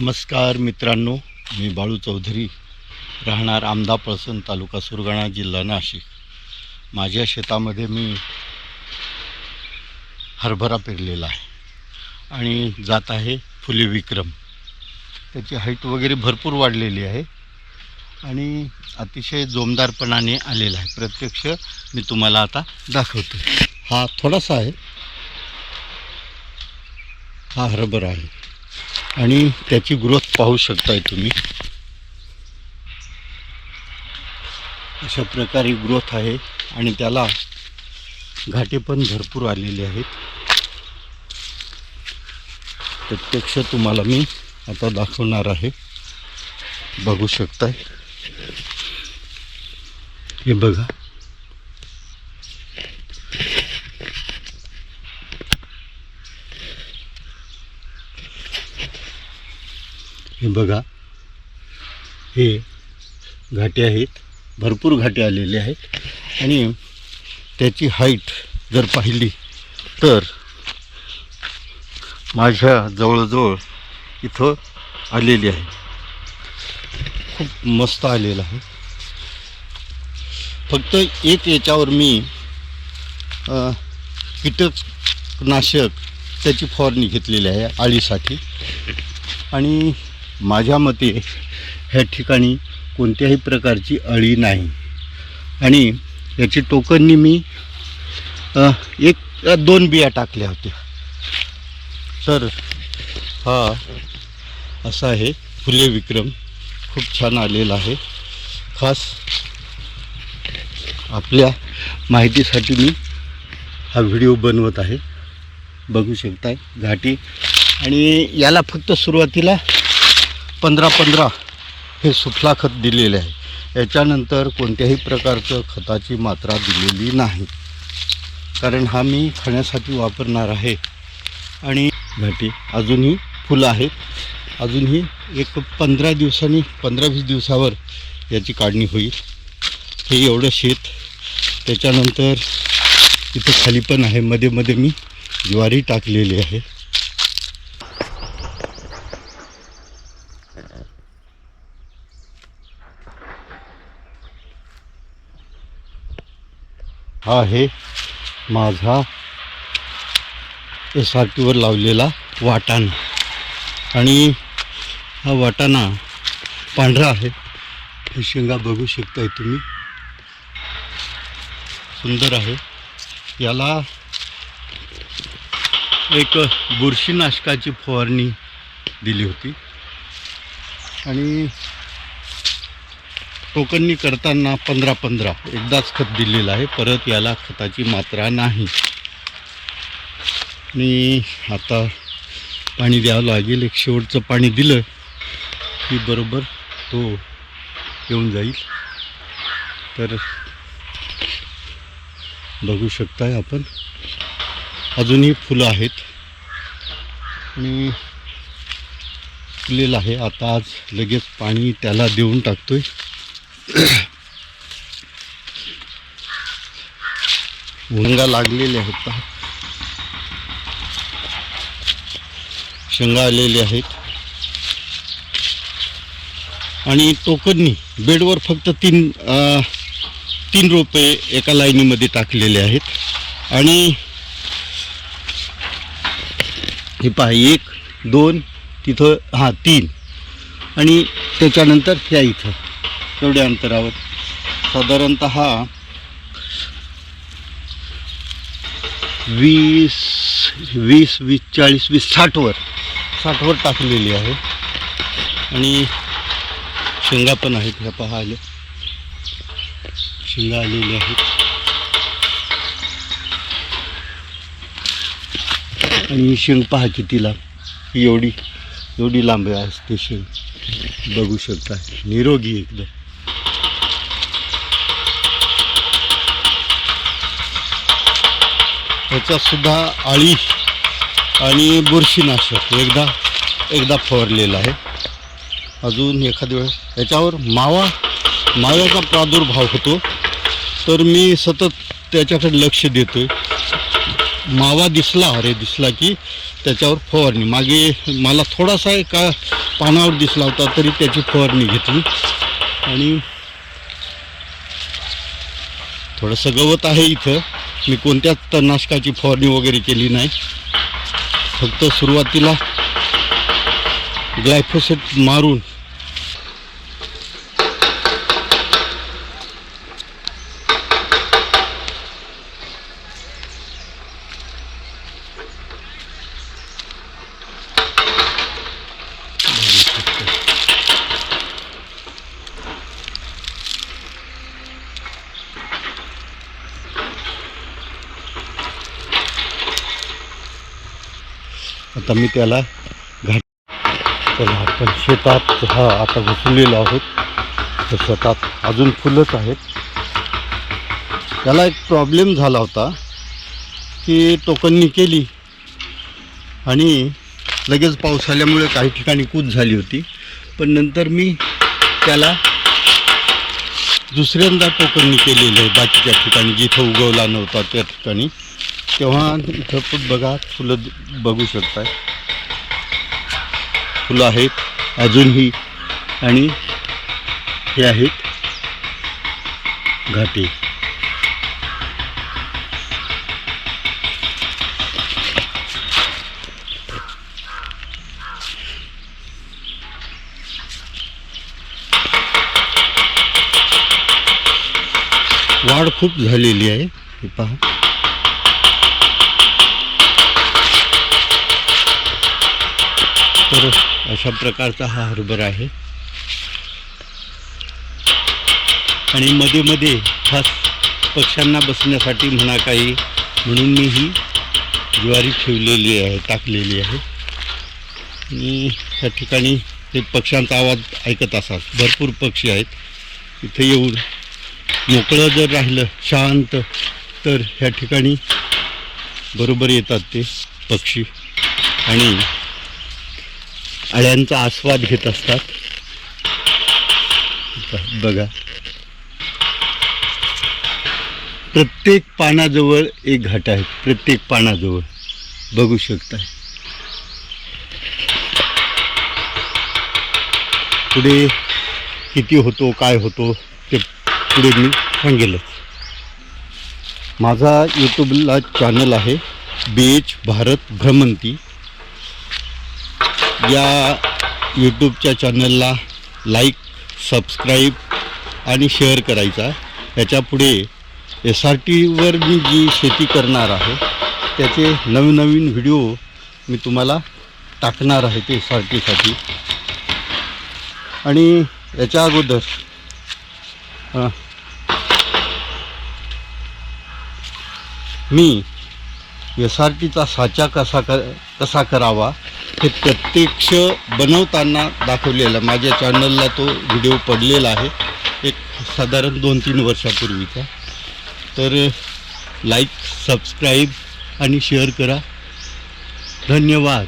नमस्कार मित्रांनो मी बाळू चौधरी राहणार आमदापळसण तालुका सुरगाणा जिल्हा नाशिक. माझ्या शेतामध्ये मी हरभरा पेरलेला आहे आणि जात आहे फुले विक्रम. त्याची हाईट वगैरे भरपूर वाढलेली आहे आणि अतिशय जोमदारपणाने आलेला आहे. प्रत्यक्ष मी तुम्हाला आता दाखवतो. हा थोडासा आहे. हा हरभरा आहे. आणि त्याची ग्रोथ पाहू शकताय तुम्ही. अशा प्रकारे ग्रोथ आहे आणि त्याला घाटे पण भरपूर आलेले आहेत. प्रत्यक्ष तुम्हाला मी आता दाखवणार आहे. बघू शकताय. हे बघा. हे बघा. हे घाटे आहेत. भरपूर घाटे आलेले आहेत. आणि त्याची हाईट जर पाहिली तर माझ्या जवळजवळ इथं आलेली आहे. खूप मस्त आलेलं आहे. फक्त एक याच्यावर मी कीटकनाशक त्याची फवारणी घेतलेली आहे आळीसाठी. आणि माझ्या मते ह्या ठिकाणी कोणत्याही प्रकारची अळी नाही. आणि याची टोकननी मी एक दोन बिया टाकल्या होत्या. तर हा असा आहे फुले विक्रम. खूप छान आलेला आहे. खास आपल्या माहितीसाठी मी हा व्हिडिओ बनवत आहे. बघू शकताय घाटी. आणि याला फक्त सुरुवातीला पंधरा पंधरा हे सुफला खत दिलेले आहे. याच्यानंतर कोणत्याही प्रकारचं खताची मात्रा दिलेली नाही. कारण हा मी खाण्यासाठी वापरणार आहे. आणि घाटी अजूनही फुलं आहेत. अजूनही एक पंधरा दिवसांनी पंधरा वीस दिवसावर याची काढणी होईल. हे एवढं शेत. त्याच्यानंतर इथं खाली पण आहे. मध्ये मध्ये मी ज्वारी टाकलेली आहे. हा आहे माझा एस आर टीवर लावलेला वाटाणा. आणि हा वाटाणा पांढरा आहे. हे शेंगा बघू शकताय तुम्ही. सुंदर आहे. याला एक बुरशीनाशकाची फवारणी दिली होती. आणि टोकननी करताना पंधरा पंधरा. एकदाच खत दिलेलं आहे. परत याला खताची मात्रा नाही. आणि आता पाणी द्यावं लागेल. एक शेवटचं पाणी दिलं की बरोबर तो येऊन जाईल. तर बघू शकताय आपण. अजूनही फुलं आहेत. आणि फुलेलं आहे. आता आज लगेच पाणी त्याला देऊन टाकतोय. भुंगा लागलेले आहेत पहा. शेंगा आलेले आहेत. आणि टोकननी बेडवर फक्त तीन तीन रोपे एका लाईनीमध्ये टाकलेले आहेत. आणि हे पहा एक दोन तिथं हां तीन. आणि त्याच्यानंतर ह्या इथं. एवढ्या अंतरावर. साधारणत वीस वीस वीस चाळीस वीस साठवर साठवर टाकलेली आहे. आणि शेंगा पण आहेत ह्या पहा शेंगा आलेल्या आहेत. आणि शेंग पहा किती लांब एवढी एवढी लांब असते शेंग. बघू शकता. निरोगी एकदम. ह्याच्यातसुद्धा आळी आणि बुरशीनाशक एकदा एकदा फवारलेलं आहे. अजून एखाद्या वेळेस याच्यावर मावा माव्याचा प्रादुर्भाव होतो. तर मी सतत त्याच्याकडे लक्ष देतोय. मावा दिसला अरे दिसला की त्याच्यावर फवारणी. मागे मला थोडासा एका पानावर दिसला होता तरी त्याची फवारणी घेतली. आणि थोडंसं गवत आहे इथं. मी कोणत्याच तणनाशकाची फवारणी वगैरे केली नाही. फक्त सुरुवातीला ग्लायफोसेट मारून आता मी त्याला घाट चला आपण शेतात हा आता घुसलेलो आहोत. तर शेतात अजून फुलंच आहेत. त्याला एक प्रॉब्लेम झाला होता की टोकननी केली आणि लगेच पाऊस आल्यामुळे काही ठिकाणी कूद झाली होती. पण नंतर मी त्याला दुसऱ्यांदा टोकननी केलेलं आहे. बाकीच्या ठिकाणी जिथं उगवला नव्हता त्या ठिकाणी. तेव्हा इथं पण बघा फुलं बघू शकताय. फुलं आहेत अजूनही. आणि हे आहेत घाटी. वाढ खूप झालेली आहे. हे पहा. तर अशा प्रकारचा हा हरभरा आहे. आणि मध्ये मध्ये खास पक्ष्यांना बसण्यासाठी म्हणा काही म्हणून मी ही ज्वारी ठेवलेली आहे टाकलेली आहे. आणि ह्या ठिकाणी ते पक्ष्यांचा आवाज ऐकत असाल. भरपूर पक्षी आहेत. इथे येऊन मोकळं जर राहिलं शांत तर ह्या ठिकाणी बरोबर येतात ते पक्षी. आणि अळ्यांचा आस्वाद घेत असतात. बघा. प्रत्येक पानाजवळ एक घाट आहे. प्रत्येक पानाजवळ. बघू शकताय. पुढे किती होतो काय होतो ते पुढे मी सांगेलच. माझा यूट्यूबला चॅनल आहे. बी एच भारत भ्रमंती या यूट्यूबच्या चॅनलला लाईक सबस्क्राईब आणि शेअर करायचा. याच्यापुढे एस आर टीवर मी जी शेती करणार आहे त्याचे नवीन नवीन व्हिडिओ मी तुम्हाला टाकणार आहे ते एस आर टीसाठी आणि याच्या अगोदर मी एस आर टीचा साचा कसा कर कसा करावा हे प्रत्यक्ष बनवताना दाखवलेला माझ्या चॅनलला तो व्हिडिओ पडलेला आहे. एक साधारण दोन तीन वर्षापूर्वीचा. तर लाईक सबस्क्राईब आणि शेअर करा. धन्यवाद.